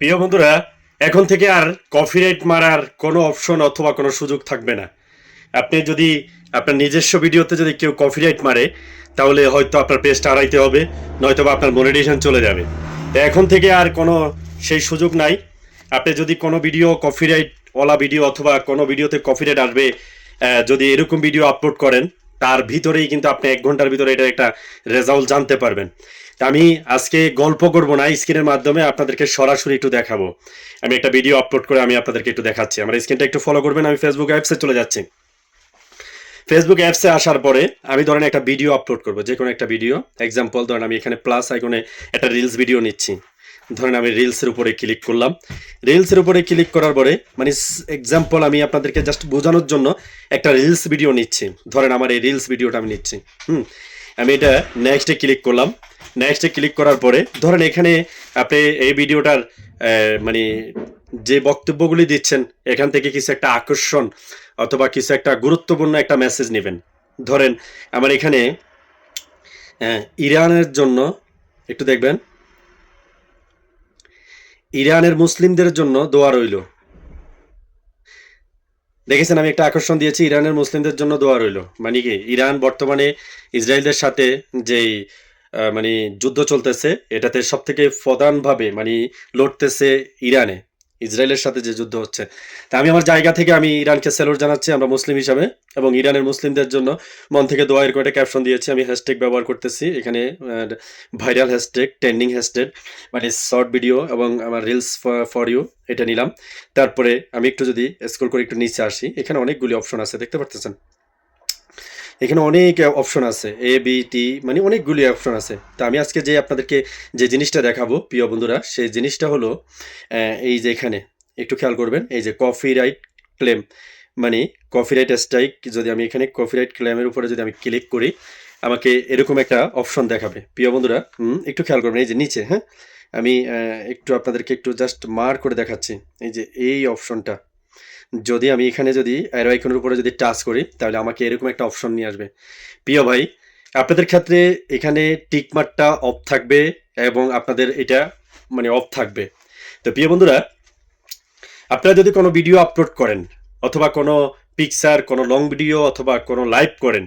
প্রিয় বন্ধুরা, এখন থেকে আর কপিরাইট মারার কোনো অপশন অথবা কোনো সুযোগ থাকবে না। আপনি যদি আপনার নিজস্ব ভিডিওতে যদি কেউ কপিরাইট মারে, তাহলে হয়তো আপনার পেজটা হারাইতে হবে, নয়তো বা আপনার মনিটেশন চলে যাবে। তো এখন থেকে আর কোনো সেই সুযোগ নাই। আপনি যদি কোনো ভিডিও কপিরাইট ওলা ভিডিও অথবা কোনো ভিডিওতে কপিরাইট আসবে যদি এরকম ভিডিও আপলোড করেন তার ভিতরেই কিন্তু আপনি এক ঘণ্টার ভিতরে এটা একটা রেজাল্ট জানতে পারবেন। তা আমি আজকে গল্প করব না, স্ক্রিনের মাধ্যমে আপনাদেরকে সরাসরি একটু দেখাবো। আমি একটা ভিডিও আপলোড করে আমি আপনাদেরকে একটু দেখাচ্ছি। আমার স্ক্রিনটা একটু ফলো করবেন, আমি ফেসবুক অ্যাপসে চলে যাচ্ছি। ফেসবুক অ্যাপসে আসার পরে আমি ধরেন একটা ভিডিও আপলোড করব যে কোনো একটা ভিডিও এক্সাম্পল ধরেন আমি এখানে প্লাস আইকনে একটা রিলস ভিডিও নিচ্ছি। ধরেন আমি রিলসের উপরে ক্লিক করলাম। রিলসের উপরে ক্লিক করার পরে মানে এক্সাম্পল আমি আপনাদেরকে জাস্ট বোঝানোর জন্য একটা রিলস ভিডিও নিচ্ছি। ধরেন আমার এই রিলস ভিডিওটা আমি নিচ্ছি। হুম? আমি এটা নেক্সটে ক্লিক করলাম। নেক্সটে ক্লিক করার পরে, ধরেন এখানে আপনি এই ভিডিওটার মানে যে বক্তব্যগুলি দিচ্ছেন, এখান থেকে কিছু একটা আকর্ষণ অথবা কিছু একটা গুরুত্বপূর্ণ একটা মেসেজ নেবেন। ধরেন আমার এখানে ইরানের জন্য, একটু দেখবেন ইরানের মুসলিমদের জন্য দোয়া রইল। দেখেছেন, আমি একটা আকর্ষণ দিয়েছি, ইরানের মুসলিমদের জন্য দোয়া রইল। মানে কি, ইরান বর্তমানে ইসরায়েলদের সাথে যেই মানে যুদ্ধ চলতেছে, এটাতে সব থেকে প্রধানভাবে মানে লড়তেছে ইরানে। ইসরায়েলের সাথে যে যুদ্ধ হচ্ছে। তা আমি আমার জায়গা থেকে আমি ইরানকে স্যালুট জানাচ্ছি, আমরা মুসলিম হিসাবে, এবং ইরানের মুসলিমদের জন্য মন থেকে দোয়ার করে ক্যাপশন দিয়েছি। আমি হ্যাশট্যাগ ব্যবহার করতেছি, এখানে ভাইরাল হ্যাশট্যাগ ট্রেন্ডিং হ্যাশট্যাগ মানে শর্ট ভিডিও এবং আমার রিলস ফর ইউ এটা নিলাম। তারপরে আমি একটু যদি স্ক্রল করে একটু নিচে আসি, এখানে অনেকগুলি অপশন আছে, দেখতে পারতেছেন? এখানে অনেক অপশন আছে। এ বি টি মানে অনেকগুলি অপশন আছে। তা আমি আজকে যে আপনাদেরকে যে জিনিসটা দেখাবো, প্রিয় বন্ধুরা, সেই জিনিসটা হলো এই যে এখানে, একটু খেয়াল করবেন, এই যে কপিরাইট ক্লেম মানে কপিরাইট স্ট্রাইক যদি আমি এখানে কপিরাইট ক্লেমের উপরে যদি আমি ক্লিক করি, আমাকে এরকম একটা অপশন দেখাবে। প্রিয় বন্ধুরা একটু খেয়াল করবেন, এই যে নিচে হ্যাঁ? আমি একটু আপনাদেরকে একটু জাস্ট মার করে দেখাচ্ছি, এই যে এই অপশনটা যদি আমি এখানে যদি অ্যারো আইকনের উপরে যদি টাচ করি, তাহলে আমাকে এরকম একটা অপশন নিয়ে আসবে। প্রিয় ভাই, আপনাদের ক্ষেত্রে এখানে টিকমার্কটা অফ থাকবে এবং আপনাদের এটা মানে অফ থাকবে। তো প্রিয় বন্ধুরা, আপনারা যদি কোনো ভিডিও আপলোড করেন, অথবা কোনো পিকচার কোনো লং ভিডিও অথবা কোনো লাইভ করেন,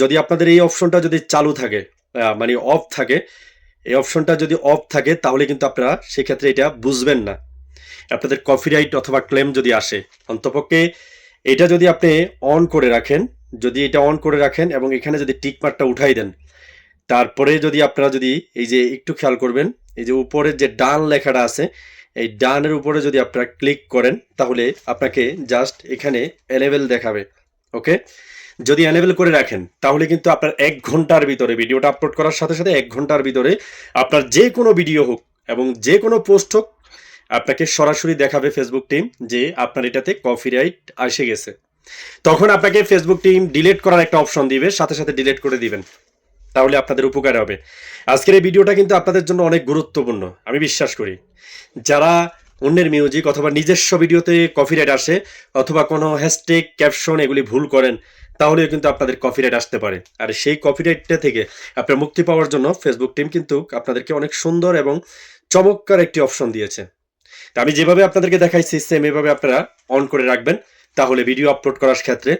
যদি আপনাদের এই অপশনটা যদি চালু থাকে মানে অফ থাকে, এই অপশনটা যদি অফ থাকে, তাহলে কিন্তু আপনারা সেক্ষেত্রে এটা বুঝবেন না। আপনাদের কপিরাইট অথবা ক্লেম যদি আসে, অন্তপক্ষে এটা যদি আপনি অন করে রাখেন, যদি এটা অন করে রাখেন এবং এখানে যদি টিকমার্কটা উঠাই দেন, তারপরে যদি আপনারা যদি এই যে একটু খেয়াল করবেন, এই যে উপরে যে ডান লেখাটা আছে, এই ডানের উপরে যদি আপনারা ক্লিক করেন, তাহলে আপনাকে জাস্ট এখানে অ্যালেবেল দেখাবে ওকে যদি অ্যানেবল করে রাখেন, তাহলে কিন্তু আপনার এক ঘণ্টার ভিতরে ভিডিওটা আপলোড করার সাথে সাথে এক ঘণ্টার ভিতরে আপনার যে কোনো ভিডিও হোক এবং যে কোনো পোস্ট হোক আপনাকে সরাসরি দেখাবে ফেসবুক টিম যে আপনার এটাতে কপিরাইট এসে গেছে। তখন আপনাকে ফেসবুক টিম ডিলিট করার একটা অপশন দিবে, সাথে সাথে ডিলিট করে দিবেন। তাহলে আপনাদের উপকার হবে। আজকের এই ভিডিওটা কিন্তু আপনাদের জন্য অনেক গুরুত্বপূর্ণ, আমি বিশ্বাস করি। যারা অন্যের মিউজিক অথবা নিজস্ব ভিডিওতে কপিরাইট আসে, অথবা কোনো হ্যাশট্যাগ ক্যাপশন এগুলি ভুল করেন, তাহলেও কিন্তু আপনাদের কপিরাইট আসতে পারে। আর সেই কপিরাইটটা থেকে আপনার মুক্তি পাওয়ার জন্য ফেসবুক টিম কিন্তু আপনাদেরকে অনেক সুন্দর এবং চমৎকার একটি অপশন দিয়েছে। তা আমি যেভাবে আপনাদেরকে দেখাইছি সেম এভাবে আপনারা অন করে রাখবেন। তাহলে ভিডিও আপলোড করার ক্ষেত্রে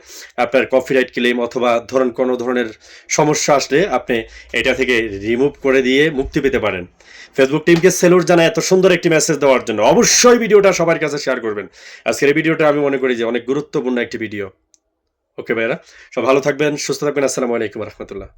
আপনার কপিরাইট ক্লেম অথবা ধরুন কোনো ধরনের সমস্যা আসলে আপনি এটা থেকে রিমুভ করে দিয়ে মুক্তি পেতে পারেন। ফেসবুক টিমকে সেলুট জানায় এত সুন্দর একটি মেসেজ দেওয়ার জন্য। অবশ্যই ভিডিওটা সবার কাছে শেয়ার করবেন। আজকের এই ভিডিওটা আমি মনে করি যে অনেক গুরুত্বপূর্ণ একটি ভিডিও ওকে ভাইরা সব ভালো থাকবেন, সুস্থ থাকবেন। আসসালামু আলাইকুম রহমতুল্লাহ।